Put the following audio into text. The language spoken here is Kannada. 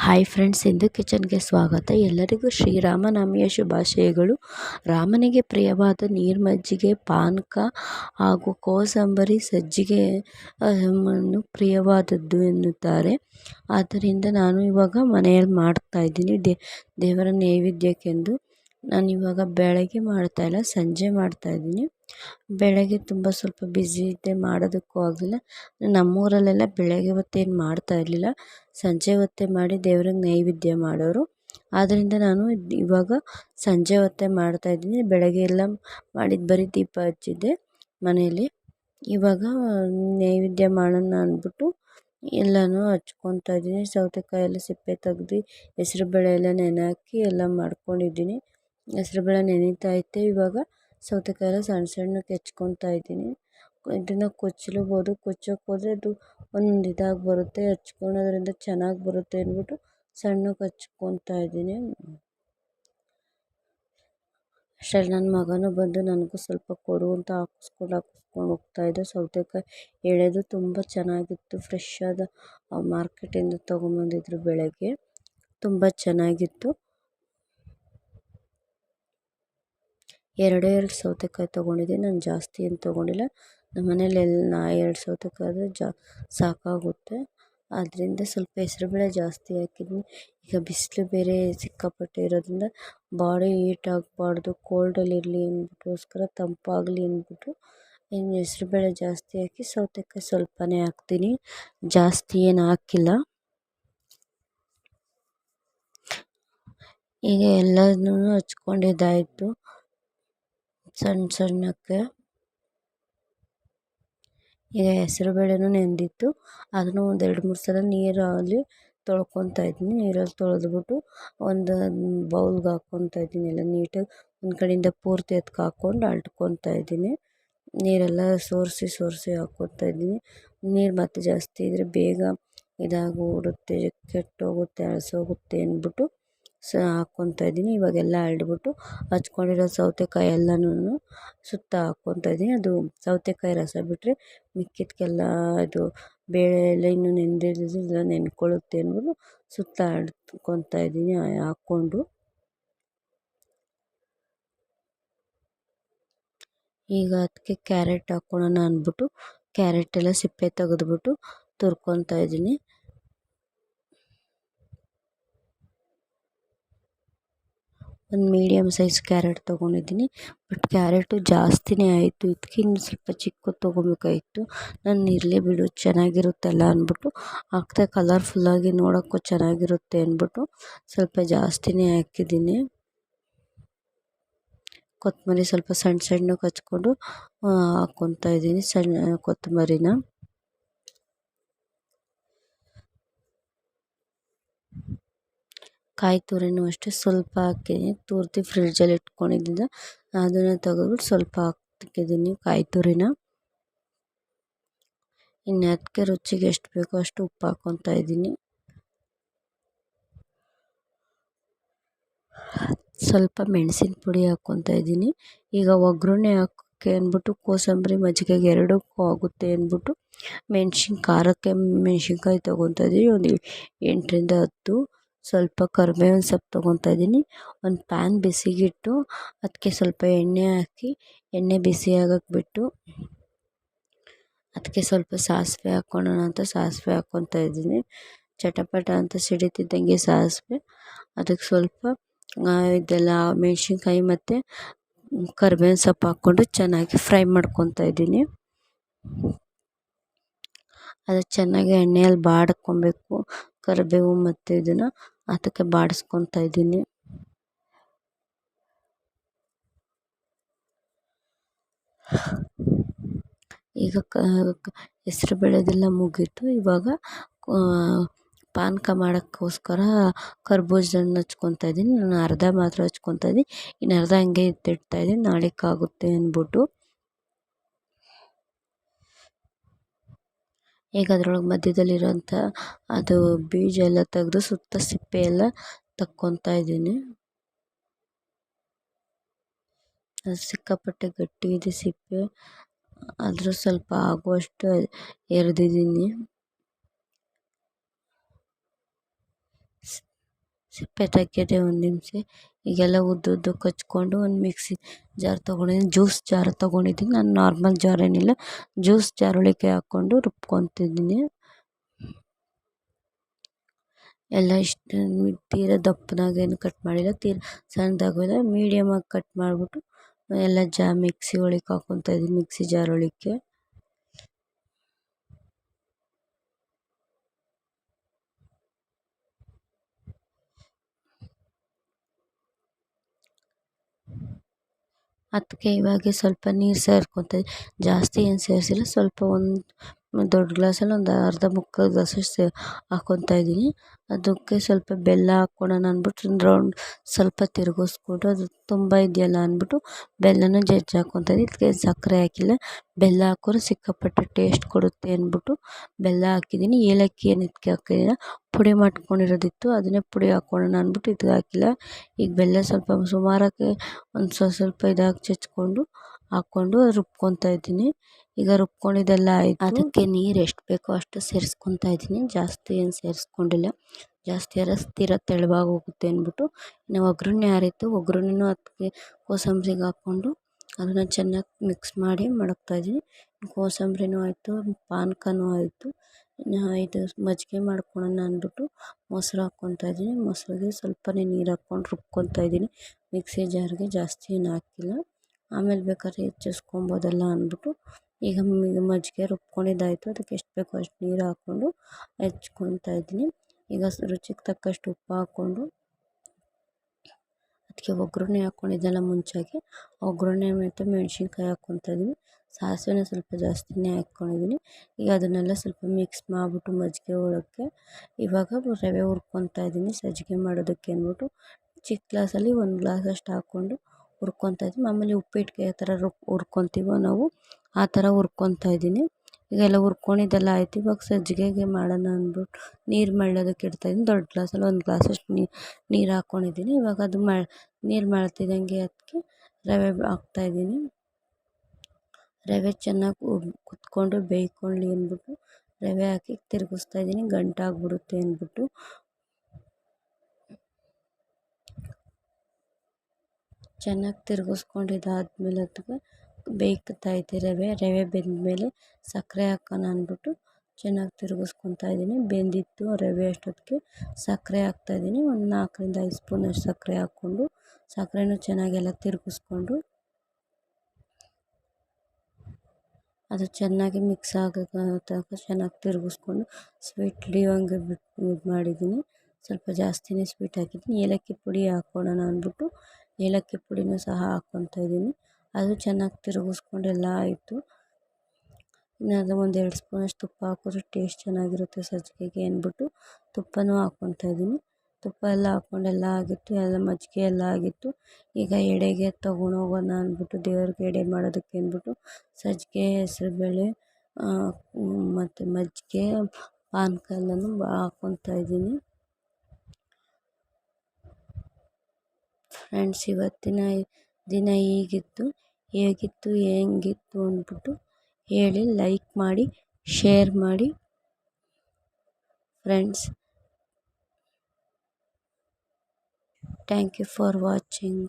ಹಾಯ್ ಫ್ರೆಂಡ್ಸ್ ಇಂದು ಕಿಚನ್ಗೆ ಸ್ವಾಗತ. ಎಲ್ಲರಿಗೂ ಶ್ರೀರಾಮನವಮಿಯ ಶುಭಾಶಯಗಳು. ರಾಮನಿಗೆ ಪ್ರಿಯವಾದ ನೀರ್ಮಜ್ಜಿಗೆ ಪಾನಕ ಹಾಗೂ ಕೋಸಂಬರಿ ಸಜ್ಜಿಗೆ ಪ್ರಿಯವಾದದ್ದು ಎನ್ನುತ್ತಾರೆ. ಆದ್ದರಿಂದ ನಾನು ಇವಾಗ ಮನೆಯಲ್ಲಿ ಮಾಡ್ತಾಯಿದ್ದೀನಿ ದೇ, ದೇವರ ನೈವೇದ್ಯಕ್ಕೆಂದು ನಾನು ಇವಾಗ ಬೆಳಗ್ಗೆ ಮಾಡ್ತಾಯಿಲ್ಲ ಸಂಜೆ ಮಾಡ್ತಾಯಿದ್ದೀನಿ ಬೆಳಗ್ಗೆ ತುಂಬ ಸ್ವಲ್ಪ ಬಿಝಿ ಇದ್ದೆ ಮಾಡೋದಕ್ಕೂ ಆಗಲಿಲ್ಲ. ನಮ್ಮೂರಲ್ಲೆಲ್ಲ ಬೆಳಗ್ಗೆ ಹೊತ್ತೇನು ಮಾಡ್ತಾ ಇರಲಿಲ್ಲ. ಸಂಜೆ ಹೊತ್ತೇ ಮಾಡಿ ದೇವ್ರಿಗೆ ನೈವೇದ್ಯ ಮಾಡೋರು. ಆದ್ದರಿಂದ ನಾನು ಇವಾಗ ಸಂಜೆ ಹೊತ್ತೇ ಮಾಡ್ತಾಯಿದ್ದೀನಿ ಬೆಳಗ್ಗೆ ಎಲ್ಲ ಮಾಡಿದ್ದು ಬರೀ ದೀಪ ಹಚ್ಚಿದ್ದೆ ಮನೆಯಲ್ಲಿ. ಇವಾಗ ನೈವೇದ್ಯ ಮಾಡೋಣ ಅಂದ್ಬಿಟ್ಟು ಎಲ್ಲನೂ ಹಚ್ಕೊತಾ ಇದ್ದೀನಿ. ಸೌತೆಕಾಯಿ ಎಲ್ಲ ಸಿಪ್ಪೆ ತೆಗ್ದು ಹೆಸ್ರು ಬೇಳೆ ಎಲ್ಲ ನೆನೆ ಹಾಕಿ ಎಲ್ಲ ಮಾಡ್ಕೊಂಡಿದ್ದೀನಿ. ಹೆಸ್ರು ಬೇಳೆ ನೆನೀತಾ ಐತೆ ಇವಾಗ. ಸೌತೆಕಾಯಿ ಎಲ್ಲ ಸಣ್ಣ ಸಣ್ಣಕ್ಕೆ ಹೆಚ್ಕೊತಾ ಇದ್ದೀನಿ. ಇದನ್ನು ಕೊಚ್ಚಲೂಬೋದು. ಕೊಚ್ಚೋಕೆ ಹೋದರೆ ಅದು ಒಂದು ಇದಾಗಿ ಬರುತ್ತೆ. ಹಚ್ಕೊಳೋದ್ರಿಂದ ಚೆನ್ನಾಗಿ ಬರುತ್ತೆ ಅಂದ್ಬಿಟ್ಟು ಸಣ್ಣಕ್ಕೆ ಹಚ್ಕೊತಾ ಇದ್ದೀನಿ. ಅಷ್ಟೇ ನನ್ನ ಮಗನೂ ಬಂದು ನನಗೂ ಸ್ವಲ್ಪ ಕೊಡು ಅಂತ ಹಾಕಿಸ್ಕೊಂಡು ಹಾಕಿಸ್ಕೊಂಡು ಹೋಗ್ತಾಯಿದ್ದ ಸೌತೆಕಾಯಿ ಎಳೆದು ತುಂಬ ಚೆನ್ನಾಗಿತ್ತು. ಫ್ರೆಶ್ ಆದ ಮಾರ್ಕೆಟಿಂದ ತೊಗೊಂಬಂದಿದ್ರು ಬೆಳಗ್ಗೆ ತುಂಬ ಚೆನ್ನಾಗಿತ್ತು. ಎರಡೇ ಎರಡು ಸೌತೆಕಾಯಿ ತೊಗೊಂಡಿದ್ದೀನಿ ನಾನು ಜಾಸ್ತಿ ಏನು ತೊಗೊಂಡಿಲ್ಲ. ನಮ್ಮ ಮನೇಲಿ ಎಲ್ಲ ಎರಡು ಸೌತೆಕಾಯಿ ಆದರೆ ಜಾ ಸಾಕಾಗುತ್ತೆ. ಆದ್ದರಿಂದ ಸ್ವಲ್ಪ ಹೆಸ್ರುಬೇಳೆ ಜಾಸ್ತಿ ಹಾಕಿದ್ದೀನಿ ಈಗ ಬಿಸಿಲು ಬೇರೆ ಸಿಕ್ಕಾಪಟ್ಟೆ ಇರೋದ್ರಿಂದ ಬಾಡಿ ಹೀಟ್ ಆಗಬಾರ್ದು ಕೋಲ್ಡಲ್ಲಿರಲಿ ಅಂದ್ಬಿಟ್ಟೋಸ್ಕರ ತಂಪಾಗಲಿ ಅಂದ್ಬಿಟ್ಟು ಇನ್ನು ಹೆಸ್ರುಬೇಳೆ ಜಾಸ್ತಿ ಹಾಕಿ ಸೌತೆಕಾಯಿ ಸ್ವಲ್ಪನೇ ಹಾಕ್ತೀನಿ. ಜಾಸ್ತಿ ಏನು ಹಾಕಿಲ್ಲ. ಈಗ ಎಲ್ಲದನ್ನೂ ಹಚ್ಕೊಂಡಿದ್ದಾಯಿತು. ಸಣ್ಣ ಸಣ್ಣಕ್ಕೆ. ಈಗ ಹೆಸ್ರುಬೇಳೆನೂ ನೆಂದಿತ್ತು. ಅದನ್ನು ಒಂದು ಎರಡು ಮೂರು ಸಲ ನೀರಲ್ಲಿ ತೊಳ್ಕೊತಾ ಇದ್ದೀನಿ ನೀರಲ್ಲಿ ತೊಳೆದ್ಬಿಟ್ಟು ಒಂದು ಬೌಲ್ಗೆ ಹಾಕ್ಕೊತಾ ಇದ್ದೀನಿ ಎಲ್ಲ ನೀಟಾಗಿ ಒಂದು ಕಡೆಯಿಂದ ಪೂರ್ತಿ ಎತ್ಕೊ ಹಾಕ್ಕೊಂಡು ಅಲ್ಟ್ಕೊತಾ ಇದ್ದೀನಿ ನೀರೆಲ್ಲ ಸೋರಿಸಿ ಸೋರಿಸಿ ಹಾಕ್ಕೊತಾ ಇದ್ದೀನಿ ನೀರು ಮತ್ತೆ ಜಾಸ್ತಿ ಇದ್ದರೆ ಬೇಗ ಇದಾಗ್ಬಿಡುತ್ತೆ ಕೆಟ್ಟೋಗುತ್ತೆ, ಅಳಿಸೋಗುತ್ತೆ ಅಂದ್ಬಿಟ್ಟು ಸ ಹಾಕ್ಕೊತಾ ಇದ್ದೀನಿ. ಇವಾಗೆಲ್ಲ ಅಲ್ಟ್ಬಿಟ್ಟು ಹಚ್ಕೊಂಡಿರೋ ಸೌತೆಕಾಯಿ ಎಲ್ಲನೂ ಸುತ್ತ ಹಾಕ್ಕೊತಾ ಇದ್ದೀನಿ. ಅದು ಸೌತೆಕಾಯಿ ರಸ ಬಿಟ್ಟರೆ ಮಿಕ್ಕಿದ್ದಕ್ಕೆಲ್ಲ ಇದು ಬೇಳೆ ಎಲ್ಲ ಇನ್ನೂ ನೆಂದಿರೋದೆಲ್ಲ ನೆನ್ಕೊಳ್ಳುತ್ತೆ ಅಂದ್ಬಿಟ್ಟು ಸುತ್ತ ಅದ್ಕೊತಾ ಇದ್ದೀನಿ ಹಾಕ್ಕೊಂಡು. ಈಗ ಅದಕ್ಕೆ ಕ್ಯಾರೆಟ್ ಹಾಕ್ಕೊಳೋಣ ಅಂದ್ಬಿಟ್ಟು ಕ್ಯಾರೆಟ್ ಎಲ್ಲ ಸಿಪ್ಪೆ ತೆಗೆದ್ಬಿಟ್ಟು ತುರ್ಕೊತಾ ಇದ್ದೀನಿ. ಒಂದು ಮೀಡಿಯಮ್ ಸೈಜ್ ಕ್ಯಾರೆಟ್ ತೊಗೊಂಡಿದ್ದೀನಿ. ಬಟ್ ಕ್ಯಾರೆಟು ಜಾಸ್ತಿನೇ ಆಯಿತು. ಇದಕ್ಕೆ ಸ್ವಲ್ಪ ಚಿಕ್ಕದು ತೊಗೊಬೇಕಾಗಿತ್ತು ನಾನು ಇರಲಿ ಬಿಡು, ಚೆನ್ನಾಗಿರುತ್ತಲ್ಲ ಅಂದ್ಬಿಟ್ಟು. ಹಾಕ್ದೆ ಕಲರ್ಫುಲ್ಲಾಗಿ ನೋಡೋಕ್ಕೂ ಚೆನ್ನಾಗಿರುತ್ತೆ ಅಂದ್ಬಿಟ್ಟು ಸ್ವಲ್ಪ ಜಾಸ್ತಿನೇ ಹಾಕಿದ್ದೀನಿ. ಕೊತ್ತಂಬರಿ ಸ್ವಲ್ಪ ಸಣ್ಣ ಸಣ್ಣಕ್ಕೆ ಹಚ್ಕೊಂಡು ಹಾಕ್ಕೊತಾ ಇದ್ದೀನಿ ಸಣ್ಣ ಕೊತ್ತಂಬರಿನ ಕಾಯಿ ತುರಿನೂ ಅಷ್ಟೇ ಸ್ವಲ್ಪ ಹಾಕಿದ್ದೀನಿ ತುರಿದು ಫ್ರಿಡ್ಜಲ್ಲಿ ಇಟ್ಕೊಂಡಿದ್ದಿಂದ ಅದನ್ನು ತೆಗೆದ್ಬಿಟ್ಟು ಸ್ವಲ್ಪ ಹಾಕಿದ್ದೀನಿ ಕಾಯಿ ತುರಿನ ಇನ್ನು ಅದಕ್ಕೆ ರುಚಿಗೆ ಎಷ್ಟು ಬೇಕೋ ಅಷ್ಟು ಉಪ್ಪು ಹಾಕ್ಕೊತಾ ಇದ್ದೀನಿ. ಸ್ವಲ್ಪ ಮೆಣಸಿನ ಪುಡಿ ಹಾಕ್ಕೊತಾ ಇದ್ದೀನಿ. ಈಗ ಒಗ್ಗರಣೆ ಹಾಕೋಕ್ಕೆ ಅಂದ್ಬಿಟ್ಟು ಕೋಸಂಬರಿ ಮಜ್ಜಿಗೆಗೆ ಎರಡಕ್ಕೂ ಆಗುತ್ತೆ ಅಂದ್ಬಿಟ್ಟು ಮೆಣ್ಸಿನ ಖಾರಕ್ಕೆ ಮೆಣ್ಸಿನ್ಕಾಯಿ ತೊಗೊತಾ ಇದ್ದೀನಿ. ಒಂದು ಎಂಟರಿಂದ ಹತ್ತು ಸ್ವಲ್ಪ ಕರ್ಬೇವಿನ ಸೊಪ್ಪು ತೊಗೊತಾ ಇದ್ದೀನಿ. ಒಂದು ಪ್ಯಾನ್ ಬಿಸಿಗಿಟ್ಟು, ಅದಕ್ಕೆ ಸ್ವಲ್ಪ ಎಣ್ಣೆ ಹಾಕಿ, ಎಣ್ಣೆ ಬಿಸಿ ಆಗಕ್ಕೆ ಬಿಟ್ಟು, ಅದಕ್ಕೆ ಸ್ವಲ್ಪ ಸಾಸಿವೆ ಹಾಕ್ಕೊಳ್ಳೋಣ ಅಂತ ಸಾಸಿವೆ ಹಾಕ್ಕೊತಾ ಇದ್ದೀನಿ. ಚಟಪಟ ಅಂತ ಸಿಡಿತಿದ್ದಂಗೆ ಸಾಸಿವೆ. ಅದಕ್ಕೆ ಸ್ವಲ್ಪ ಇದೆಲ್ಲ ಮೆಣಸಿನ್ಕಾಯಿ ಮತ್ತು ಕರ್ಬೇವಿನ ಸೊಪ್ಪು ಹಾಕ್ಕೊಂಡು ಚೆನ್ನಾಗಿ ಫ್ರೈ ಮಾಡ್ಕೊತಾ ಇದ್ದೀನಿ. ಅದು ಚೆನ್ನಾಗಿ ಎಣ್ಣೆಯಲ್ಲಿ ಬಾಡ್ಕೊಬೇಕು. ಕರಿಬೇವು ಮತ್ತು ಇದನ್ನು ಅದಕ್ಕೆ ಬಾಡಿಸ್ಕೊತಾ ಇದ್ದೀನಿ. ಈಗ ಕ ಹೆಸ್ರುಬೇಳೆದೆಲ್ಲ ಮುಗೀತು. ಇವಾಗ ಪಾನಕ ಮಾಡೋಕ್ಕೋಸ್ಕರ ಕರ್ಬೂಜ ಹಣ್ಣು ಹಚ್ಕೊತಾ ಇದ್ದೀನಿ. ನಾನು ಅರ್ಧ ಮಾತ್ರ ಹಚ್ಕೊತಾ ಇದ್ದೀನಿ. ಇನ್ನು ಅರ್ಧ ಹಂಗೆ ಎತ್ತಿಡ್ತಾ ಇದ್ದೀನಿ. ನಾಳೆಗಾಗುತ್ತೆ ಅಂದ್ಬಿಟ್ಟು. ಈಗ ಅದ್ರೊಳಗೆ ಮಧ್ಯದಲ್ಲಿರೋಂಥ ಅದು ಬೀಜ ಎಲ್ಲ ತೆಗೆದು ಸುತ್ತ ಸಿಪ್ಪೆ ಎಲ್ಲ ತಕ್ಕೊತಾ ಇದ್ದೀನಿ. ಅದು ಸಿಕ್ಕಾಪಟ್ಟೆ ಗಟ್ಟಿ ಇದೆ ಸಿಪ್ಪೆ. ಆದರೂ ಸ್ವಲ್ಪ ಆಗುವಷ್ಟು ಎರೆದಿದ್ದೀನಿ. ಸಿಪ್ಪೆ ತೆಗೆಯೋದೇ ಒಂದು ನಿಮಿಷ. ಈಗೆಲ್ಲ ಉದ್ದುದ್ದು ಕಚ್ಕೊಂಡು ಒಂದು ಮಿಕ್ಸಿ ಜಾರ್ ತೊಗೊಂಡಿದ್ದೀನಿ ಜ್ಯೂಸ್ ಜಾರ್ ತೊಗೊಂಡಿದ್ದೀನಿ ನಾನು ನಾರ್ಮಲ್ ಜಾರ್ ಏನಿಲ್ಲ ಜ್ಯೂಸ್ ಜಾರ್ ಒಳಗೆ ಹಾಕ್ಕೊಂಡು ರುಬ್ಕೊತಿದ್ದೀನಿ ಎಲ್ಲ ಇಷ್ಟು ತೀರ ದಪ್ಪನಾಗೇನು ಕಟ್ ಮಾಡಿಲ್ಲ. ತೀರ ಸಣ್ಣದಾಗ ಮೀಡಿಯಮ್ಮಾಗಿ ಕಟ್ ಮಾಡಿಬಿಟ್ಟು ಎಲ್ಲ ಜಾ ಮಿಕ್ಸಿ ಒಳಗೆ ಹಾಕ್ಕೊತಾ ಇದ್ದೀನಿ ಮಿಕ್ಸಿ ಜಾರ್ ಒಳಗೆ ಅದಕ್ಕೆ ಇವಾಗ ಸ್ವಲ್ಪ ನೀರು ಸೇರ್ಕೊತೀವಿ ಜಾಸ್ತಿ ಏನು ಸೇರಿಸಿಲ್ಲ ಸ್ವಲ್ಪ ಒಂದು ದೊಡ್ಡ ಗ್ಲಾಸಲ್ಲಿ ಒಂದು ಅರ್ಧ ಮುಕ್ಕಾಲು ಗ್ಲಾಸಷ್ಟು ಹಾಕ್ಕೊತಾ ಇದ್ದೀನಿ. ಅದಕ್ಕೆ ಸ್ವಲ್ಪ ಬೆಲ್ಲ ಹಾಕ್ಕೊಳೋಣ ಅಂದ್ಬಿಟ್ಟು ರೌಂಡ್ ಸ್ವಲ್ಪ ತಿರುಗಿಸ್ಕೊಂಡು ಅದು ತುಂಬ ಇದೆಯಲ್ಲ ಅಂದ್ಬಿಟ್ಟು ಬೆಲ್ಲನ ಜಜ್ಜಿ ಹಾಕ್ಕೊತಾ ಇದ್ದೀನಿ. ಇದಕ್ಕೆ ಸಕ್ಕರೆ ಹಾಕಿಲ್ಲ. ಬೆಲ್ಲ ಹಾಕಿದ್ರೆ ಸಿಕ್ಕಾಪಟ್ಟೆ ಟೇಸ್ಟ್ ಕೊಡುತ್ತೆ ಅಂದ್ಬಿಟ್ಟು ಬೆಲ್ಲ ಹಾಕಿದ್ದೀನಿ. ಏಲಕ್ಕಿ ಏನು ಇದಕ್ಕೆ ಹಾಕಿಲ್ಲ ಪುಡಿ ಮಾಡ್ಕೊಂಡಿರೋದಿತ್ತು. ಅದನ್ನೇ ಪುಡಿ ಹಾಕ್ಕೊಳ್ಳೋಣ ಅಂದ್ಬಿಟ್ಟು ಇದಕ್ಕೆ ಹಾಕಿಲ್ಲ. ಈಗ ಬೆಲ್ಲ ಸ್ವಲ್ಪ ಸುಮಾರಾಗಿ ಒಂದು ಸ್ವಲ್ಪ ಸ್ವಲ್ಪ ಇದಾಗಿ ಚಚ್ಕೊಂಡು ಹಾಕ್ಕೊಂಡು ರುಬ್ಕೊತಾ ಇದ್ದೀನಿ. ಈಗ ರುಬ್ಕೊಂಡಿದ್ದೆಲ್ಲ ಆಯಿತು. ಅದಕ್ಕೆ ನೀರು ಎಷ್ಟು ಬೇಕೋ ಅಷ್ಟು ಸೇರಿಸ್ಕೊತಾ ಇದ್ದೀನಿ. ಜಾಸ್ತಿ ಏನು ಸೇರಿಸ್ಕೊಂಡಿಲ್ಲ. ಜಾಸ್ತಿ ಆದರೆ ಸ್ಥಿರ ತೆಳುವಾಗಿ ಹೋಗುತ್ತೆ ಅಂದ್ಬಿಟ್ಟು ಇನ್ನು ಒಗ್ಗರಣೆ ಆರಿತ್ತು ಒಗ್ಗರಣೆನೂ ಅದಕ್ಕೆ ಕೋಸಂಬರಿಗೆ ಹಾಕ್ಕೊಂಡು ಅದನ್ನು ಚೆನ್ನಾಗಿ ಮಿಕ್ಸ್ ಮಾಡಿ ಮಡಗ್ತಾ ಇದ್ದೀನಿ. ಕೋಸಂಬರಿನೂ ಆಯಿತು, ಪಾನಕನೂ ಆಯಿತು. ಇದು ಮಜ್ಜಿಗೆ ಮಾಡ್ಕೊಳ್ಳೋಣ ಅಂದ್ಬಿಟ್ಟು ಮೊಸರು ಹಾಕ್ಕೊತಾ ಇದ್ದೀನಿ. ಮೊಸರಿಗೆ ಸ್ವಲ್ಪನೇ ನೀರು ಹಾಕ್ಕೊಂಡು ರುಬ್ಕೊತಾ ಇದ್ದೀನಿ. ಮಿಕ್ಸಿ ಜಾರ್ಗೆ ಜಾಸ್ತಿ ಏನು ಹಾಕಿಲ್ಲ. ಆಮೇಲೆ ಬೇಕಾದ್ರೆ ಹೆಚ್ಚಿಸ್ಕೊಬೋದಲ್ಲ ಅಂದ್ಬಿಟ್ಟು ಈಗ ಮಜ್ಜಿಗೆ ರುಬ್ಕೊಂಡಿದ್ದಾಯಿತು. ಅದಕ್ಕೆ ಎಷ್ಟು ಬೇಕೋ ಅಷ್ಟು ನೀರು ಹಾಕ್ಕೊಂಡು ಹೆಚ್ಕೊತಾ ಇದ್ದೀನಿ. ಈಗ ರುಚಿಗೆ ತಕ್ಕಷ್ಟು ಉಪ್ಪು ಹಾಕ್ಕೊಂಡು ಅದಕ್ಕೆ ಒಗ್ಗರಣೆ ಹಾಕ್ಕೊಂಡಿದ್ದೆಲ್ಲ ಮುಂಚೆಗೆ. ಒಗ್ಗರಣೆ ಮತ್ತು ಮೆಣಸಿನ್ಕಾಯಿ ಹಾಕ್ಕೊತಾ ಇದ್ದೀನಿ. ಸಾಸಿವೆನ ಸ್ವಲ್ಪ ಜಾಸ್ತಿನೇ ಹಾಕ್ಕೊಂಡಿದ್ದೀನಿ. ಈಗ ಅದನ್ನೆಲ್ಲ ಸ್ವಲ್ಪ ಮಿಕ್ಸ್ ಮಾಡಿಬಿಟ್ಟು ಮಜ್ಜಿಗೆ ಒಳಕ್ಕೆ ಇವಾಗ ರವೆ ಹುರ್ಕೊತಾ ಇದ್ದೀನಿ. ಸಜ್ಜಿಗೆ ಮಾಡೋದಕ್ಕೆ ಅಂದ್ಬಿಟ್ಟು ಚಿಕ್ಕ ಗ್ಲಾಸಲ್ಲಿ ಒಂದು ಗ್ಲಾಸಷ್ಟು ಹಾಕ್ಕೊಂಡು ಹುರ್ಕೊತಾ ಇದ್ದೀನಿ. ಮಾಮೂಲಿ ಉಪ್ಪಿಟ್ಟಿಗೆ ಯಾವ ಥರ ರುಬ್ ಹುರ್ಕೊತೀವೋ ನಾವು ಆ ಥರ ಹುರ್ಕೊತಾ ಇದ್ದೀನಿ. ಈಗೆಲ್ಲ ಹುರ್ಕೊಂಡಿದ್ದೆಲ್ಲ ಆಯ್ತು. ಇವಾಗ ಸಜ್ಜಿಗೆಗೆ ಮಾಡೋಣ ಅಂದ್ಬಿಟ್ಟು ನೀರು ಮಳ್ಳೋದಕ್ಕೆ ಇಡ್ತಾಯಿದ್ದೀನಿ ದೊಡ್ಡ ಗ್ಲಾಸಲ್ಲಿ ಒಂದು ಗ್ಲಾಸಷ್ಟು ನೀರು ಹಾಕ್ಕೊಂಡಿದ್ದೀನಿ ಇವಾಗ ಅದು ಮ ನೀರು ಮಳ್ತಿದ್ದಂಗೆ ಅದಕ್ಕೆ ರವೆ ಹಾಕ್ತಾಯಿದ್ದೀನಿ ರವೆ ಚೆನ್ನಾಗಿ ಕುತ್ಕೊಂಡು ಬೇಯ್ಕೊಳ್ಳಿ ಅಂದ್ಬಿಟ್ಟು ರವೆ ಹಾಕಿ ತಿರುಗಿಸ್ತಾ ಇದ್ದೀನಿ. ಗಂಟಾಗ್ಬಿಡುತ್ತೆ ಅಂದ್ಬಿಟ್ಟು. ಚೆನ್ನಾಗಿ ತಿರುಗಿಸ್ಕೊಂಡಿದ್ದಾದ್ಮೇಲೆ ಅದಕ್ಕೆ ಬೇಯ್ತಾ ಐತೆ ರವೆ ರವೆ ಬೆಂದಮೇಲೆ ಸಕ್ಕರೆ ಹಾಕೋಣ ಅಂದ್ಬಿಟ್ಟು ಚೆನ್ನಾಗಿ ತಿರುಗಿಸ್ಕೊತಾ ಇದ್ದೀನಿ. ಬೆಂದಿತ್ತು ರವೆ ಅಷ್ಟೊತ್ತಿಗೆ. ಸಕ್ಕರೆ ಹಾಕ್ತಾಯಿದ್ದೀನಿ ಒಂದು ನಾಲ್ಕರಿಂದ ಐದು ಸ್ಪೂನಷ್ಟು ಸಕ್ಕರೆ ಹಾಕ್ಕೊಂಡು ಸಕ್ಕರೆನೂ ಚೆನ್ನಾಗೆಲ್ಲ ತಿರುಗಿಸ್ಕೊಂಡು ಅದು ಚೆನ್ನಾಗಿ ಮಿಕ್ಸ್ ಆಗೋ ತನಕ ಚೆನ್ನಾಗಿ ತಿರುಗಿಸ್ಕೊಂಡು ಸ್ವೀಟ್ ಲೀವಂಗೆ ಬಿಟ್ಟು ಇದು ಮಾಡಿದ್ದೀನಿ. ಸ್ವಲ್ಪ ಜಾಸ್ತಿನೇ ಸ್ವೀಟ್ ಹಾಕಿದ್ದೀನಿ. ಏಲಕ್ಕಿ ಪುಡಿ ಹಾಕ್ಕೊಳ್ಳೋಣ ಅಂದ್ಬಿಟ್ಟು ಏಲಕ್ಕಿ ಪುಡಿನೂ ಸಹ ಹಾಕ್ಕೊತಾ ಇದ್ದೀನಿ. ಅದು ಚೆನ್ನಾಗಿ ತಿರುಗಿಸ್ಕೊಂಡು ಎಲ್ಲ ಆಯಿತು. ಇನ್ನು ಒಂದು ಎರಡು ಸ್ಪೂನಷ್ಟು ತುಪ್ಪ ಹಾಕಿದ್ರೆ ಟೇಸ್ಟ್ ಚೆನ್ನಾಗಿರುತ್ತೆ ಸಜ್ಜಿಗೆಗೆ ಅಂದ್ಬಿಟ್ಟು. ತುಪ್ಪನೂ ಹಾಕ್ಕೊತಾ ಇದ್ದೀನಿ. ತುಪ್ಪ ಎಲ್ಲ ಹಾಕ್ಕೊಂಡು ಎಲ್ಲ ಆಗಿತ್ತು, ಎಲ್ಲ ಮಜ್ಜಿಗೆ ಎಲ್ಲ ಆಗಿತ್ತು. ಈಗ ಎಡೆಗೆ ತೊಗೊಂಡೋಗೋಣ ಅಂದ್ಬಿಟ್ಟು, ದೇವ್ರಿಗೆ ಎಡೆ ಮಾಡೋದಕ್ಕೆ ಅಂದ್ಬಿಟ್ಟು ಸಜ್ಜಿಗೆ, ಹೆಸರುಬೇಳೆ ಮತ್ತು ಮಜ್ಜಿಗೆ ಪಾನಕ ಎಲ್ಲನೂ ಹಾಕ್ಕೊತಾ ಇದ್ದೀನಿ. ಫ್ರೆಂಡ್ಸ್ ಇವತ್ತಿನ ದಿನ ಹೀಗಿತ್ತು, ಹೇಗಿತ್ತು ಹೇಗಿತ್ತು ಅಂದ್ಬಿಟ್ಟು ಹೇಳಿ ಲೈಕ್ ಮಾಡಿ ಶೇರ್ ಮಾಡಿ friends thank you for watching